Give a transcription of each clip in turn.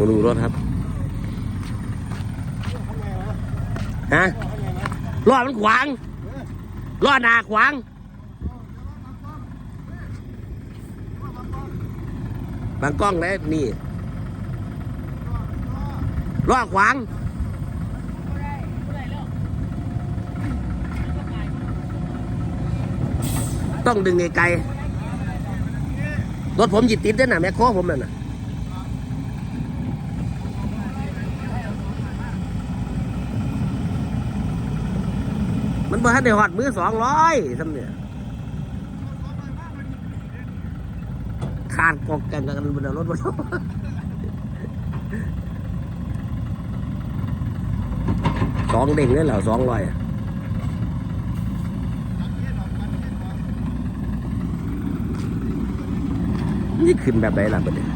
มาดูรถครับฮะล้อมันขวางล้อหนาขวางบางกล้องแล้วนี่ล้อขวางต้องดึงไกลๆรถผมหยิบติดด้วยนะแม่โคผมนั่นน่ะ มันบ่ทันได้หอดมือสองร้อยสำเนี่ยขาดกอกกันกันบนรถบนรถสองเด้งเลยเหรอสองร้อยนี่ขึ้นแบบไหนล่ะประเดี๋ย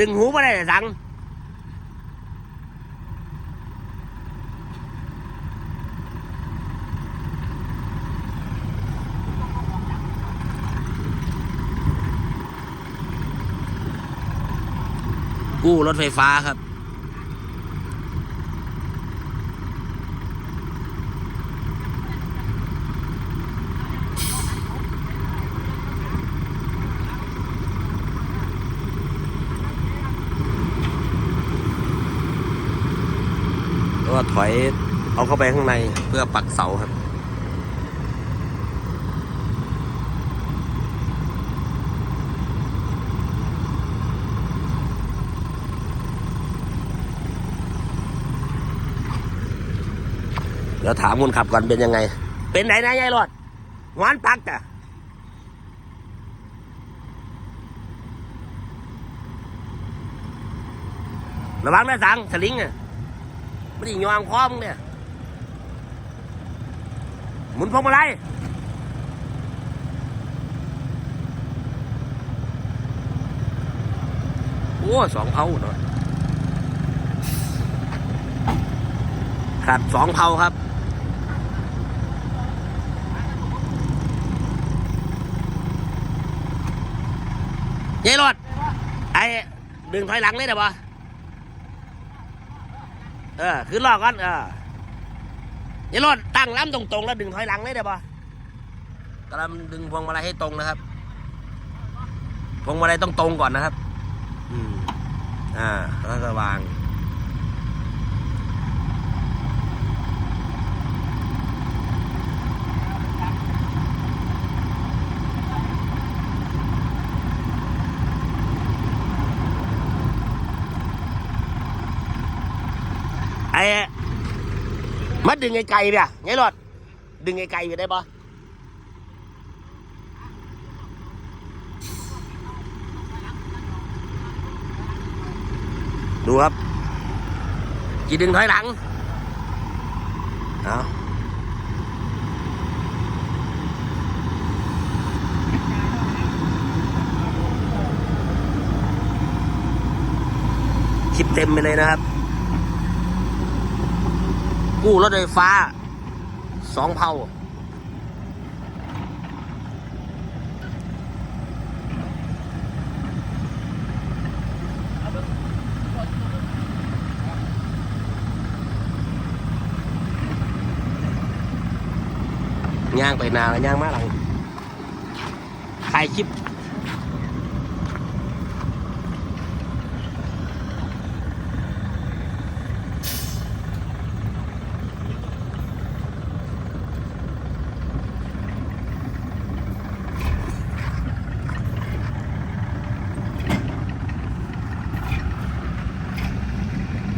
ดึงหูมาได้เลยสังกู้รถไฟฟ้าครับ ถอยเอาเข้าไปข้างในเพื่อปักเสาครับ เดี๋ยวถามคนขับก่อนเป็นยังไง เป็นไหนนะยายรอดงอนปักจ้ะระวังนะสังสลิงอะ ไม่ได้ยองคอมงเนี่ย หมุนพวงมาลัยโอ้สองเผาเนาะขาดสองเผาครับยายรถไอ้ดึงถอยหลังเลยเดี๋ยวบ่ เออขึ้นลอกก่อนเอออย่ารถตั้งล้ำตรงๆ แล้วดึงถอยหลังเลยเดี๋ยวปะกำลังดึงพวงมาลัยให้ตรงนะครับ พวงมาลัยต้องตรงก่อนนะครับ อืมอ่าแล้วก็วาง อ้มาดึงไอ้ไก่เบี่ยไงรถดึงไอ้ไก่ไปได้ปะดูครับจีดึงถอยหลังเอาคลิปเต็มไปเลยนะครับ กู้รถไฟฟ้าสองเผาย่างไปนาแล้วย่างมาหลังถ่ายคลิป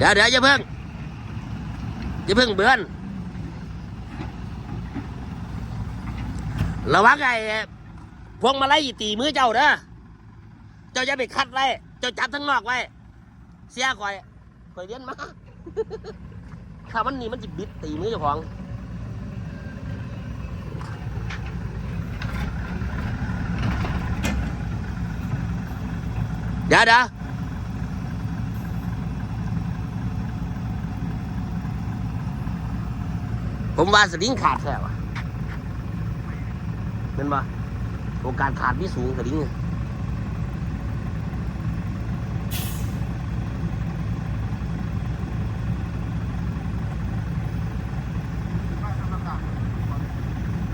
ดี๋ยวเดี๋ยวอย่าเพิ่งอย่าเพิ่งเบือน ระวังไอ้พวงมาลัยตีมือเจ้าเด้อเจ้าอย่าไปคัดไว้เจ้าจับทั้งนอกไว้ เสียคอยคอยเลี้ยนมาถ้ามันนี่มันจิบิดตีมือเจ้าของเดี๋ยวเดี๋ยว ผมว่าสลิงขาดแค่วะเป็นปะโอกาสขาดนี่สูงสลิง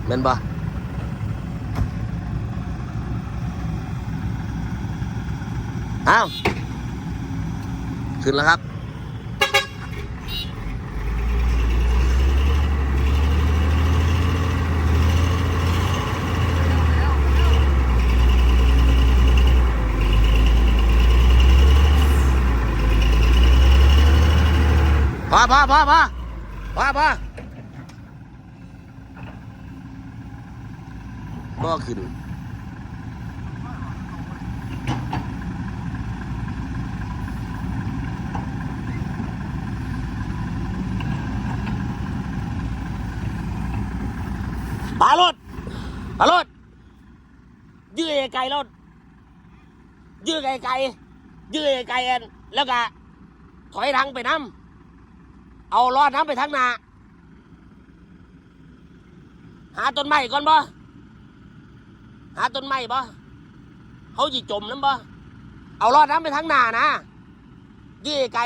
เป็นปะอ้าว ขึ้นแล้วครับ พอพอพอพอพอพอก็ขึ้นปารถปารถยื้อไกลรถยื้อไกลไกลยื้อไกลเอ็นแล้วก็ถอยทางไปน้ำ เอาล้อน้ำไปทางหน้าหาต้นไม้ก่อนบ่หาต้นไม้บ่เขาจีจมน้ำบ่เอาล้อน้ำไปทางหน้านะยื้อไกล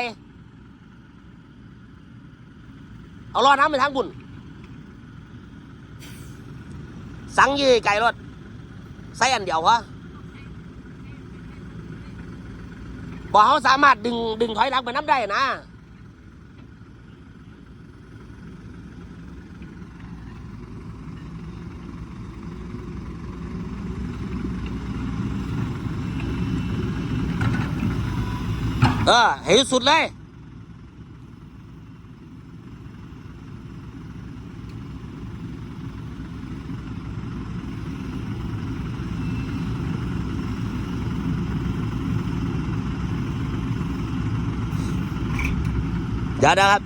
เอาล้อน้ำไปทางบุญสังยี่ไก่รถใส่อันเดียววะบอกเขาสามารถดึงดึงถอยหลังไปน้ำได้นะ เออเห็นสุดเลยเดี๋ยวนะครับ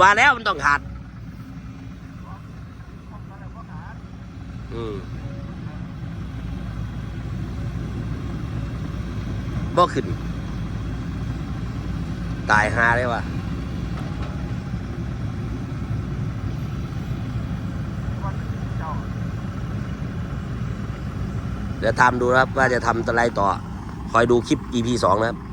ผมาแล้วมันต้องขาด อืมบ่ขึ้น ตายหาเลยว่ะเดี๋ยวทำดูนะครับว่าจะทำอะไรต่อ คอยดูคลิป EP สองนะครับ